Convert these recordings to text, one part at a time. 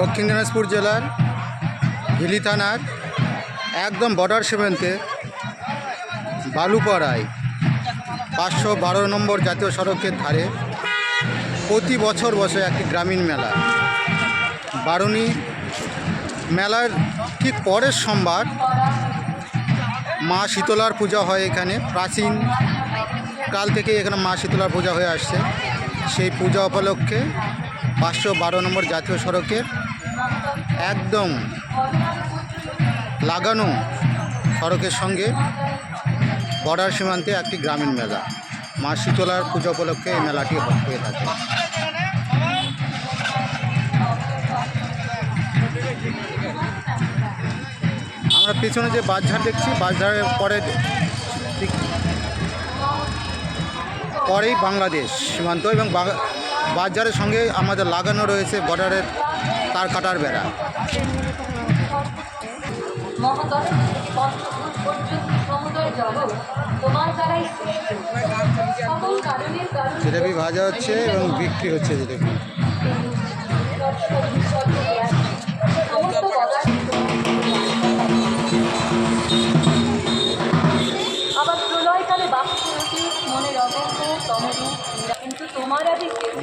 দক্ষিণ দিনাজপুর জেলার হিলি থানার একদম বর্ডার সীমান্তে বালুপাড়ায় পাঁচশো বারো নম্বর জাতীয় সড়কের ধারে প্রতি বছর বসে একটি গ্রামীণ মেলা। বারুণী মেলার ঠিক পরের সোমবার মা শীতলার পূজা হয় এখানে। প্রাচীন কাল থেকে এখানে মা শীতলার পূজা হয়ে আসছে। সেই পূজা উপলক্ষে পাঁচশো বারো নম্বর জাতীয় সড়কের একদম লাগানো সড়কের সঙ্গে বর্ডার সীমান্তে একটি গ্রামীণ মেলা। মা শীতলার পুজো উপলক্ষে এই মেলাটি হয়ে থাকে। আমরা পেছনে যে বাসঝাড় দেখছি বাসঝাড়ের পরে পরেই বাংলাদেশ সীমান্ত এবং বাজারের সঙ্গে আমাদের লাগানো রয়েছে বর্ডারের তার কাটার বেড়া। জিলেপি ভাজা হচ্ছে এবং বিক্রি হচ্ছে জিলেপি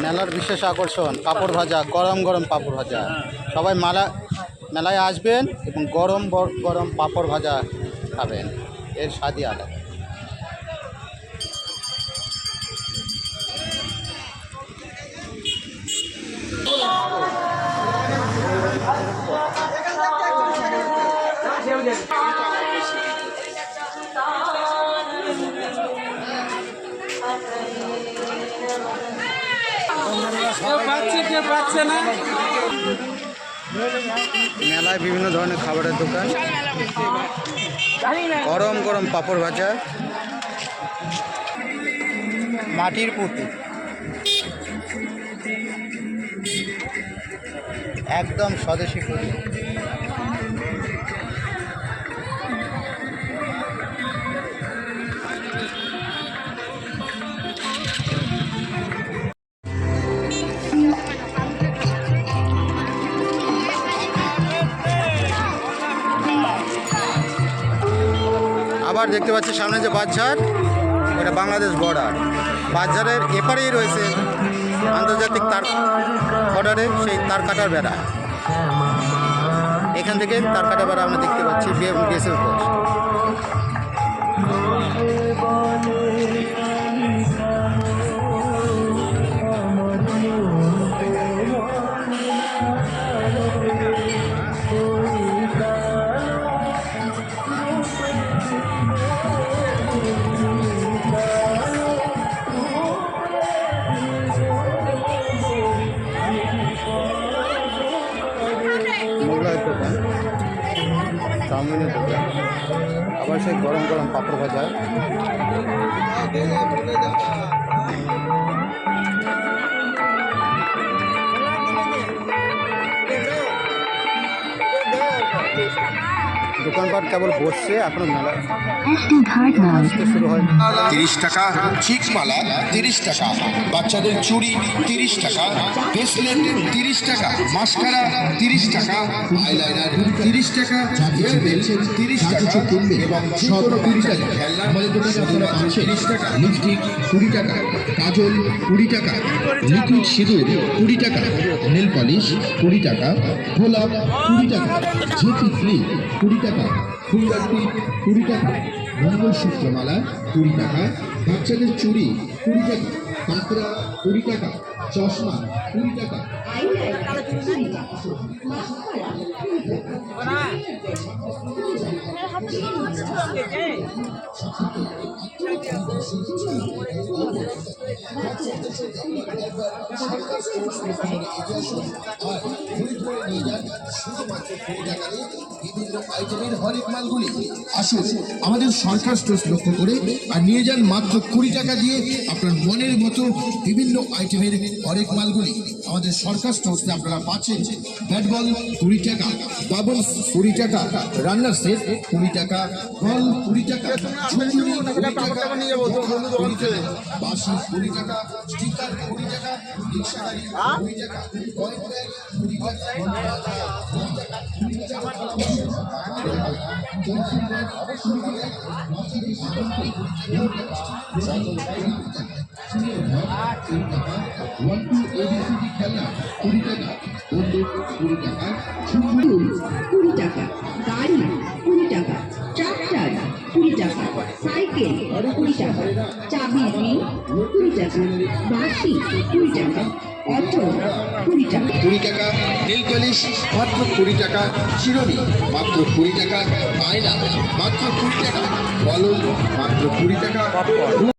মেলার বিশেষ আকর্ষণ পাঁপড় ভাজা গরম গরম পাঁপড় ভাজা। সবাই মেলা মেলায় আসবেন এবং গরম গরম পাঁপড় ভাজা খাবেন। এর স্বাদই আলাদা। কেউ মেলায় বিভিন্ন ধরনের খাবারের দোকান। গরম গরম পাপড় ভাজা। মাটির পুতুল একদম স্বদেশি পুতুল আবার দেখতে পাচ্ছি, সামনে যে বাজার এটা বাংলাদেশ বর্ডার বাজারের এপারেই রয়েছে আন্তর্জাতিক তার বর্ডারে সেই তার কাটার বেড়া। এখান থেকে তার কাটা বেড়া আমরা দেখতে পাচ্ছি বিএসএফ পোস্ট আবার সেই গরম গরম পাঁপড় ভাজা। দোকানপাট কেবল বসছে এখনও মেলা শুরু হয়নি তিরিশ টাকা চিক মালা তিরিশ টাকা বাচ্চাদের চুড়ি তিরিশ টাকা ব্রেসলেট তিরিশ টাকা মাস্কারা তিরিশ টাকা আইলাইনার তিরিশ টাকা হেয়ারবেল তিরিশ টাকা এবং সব কুড়ি টাকা। দোকানে আপনারা তিরিশ টাকা লিপস্টিক কুড়ি টাকা। কাজল কুড়ি টাকা লিকুইড সিঁদুর কুড়ি টাকা নেল পলিশ কুড়ি টাকা গোলাপ কুড়ি টাকা ঝেঁটি ক্লিপ কুড়ি টাকা ফুলদানি কুড়ি টাকা মঙ্গলসূত্র মালা কুড়ি টাকা বাচ্চাদের চুড়ি কুড়ি টাকা কাঁকড়া কুড়ি টাকা চশমা কুড়ি টাকা Потом, বিভিন্ন আইটেমের হরেক মালগুলি আসুন। আমাদের সরকার স্টোর্স লক্ষ্য করে আর নিয়ে যান মাত্র কুড়ি টাকা দিয়ে আপনার মনের মতো বিভিন্ন আইটেমের হরেক মালগুলি। আমাদের সরকার স্টোর্সে আপনারা পাচ্ছেন ব্যাট বল কুড়ি টাকা বাবলস কুড়ি টাকা রান্নার সেট কুড়ি টাকা বল কুড়ি টাকা কুড়ি টাকা টাকা, বাঁশি কুড়ি টাকা স্টিকার কুড়ি টাকা রিক্সা গাড়ি কুড়ি টাকা কয়েন ব্যাগ কুড়ি টাকা ফুল কুড়ি টাকা গাড়ি কুড়ি টাকা ট্রাক্টর কুড়ি টাকা সাইকেল কুড়ি টাকা চাবি কুড়ি কুড়ি টাকা কুড়ি টাকা কুড়ি টাকা নীল মাত্র কুড়ি টাকা চিরনি মাত্র কুড়ি টাকা, আয়না, মাত্র কুড়ি টাকা, কলম, মাত্র কুড়ি টাকা।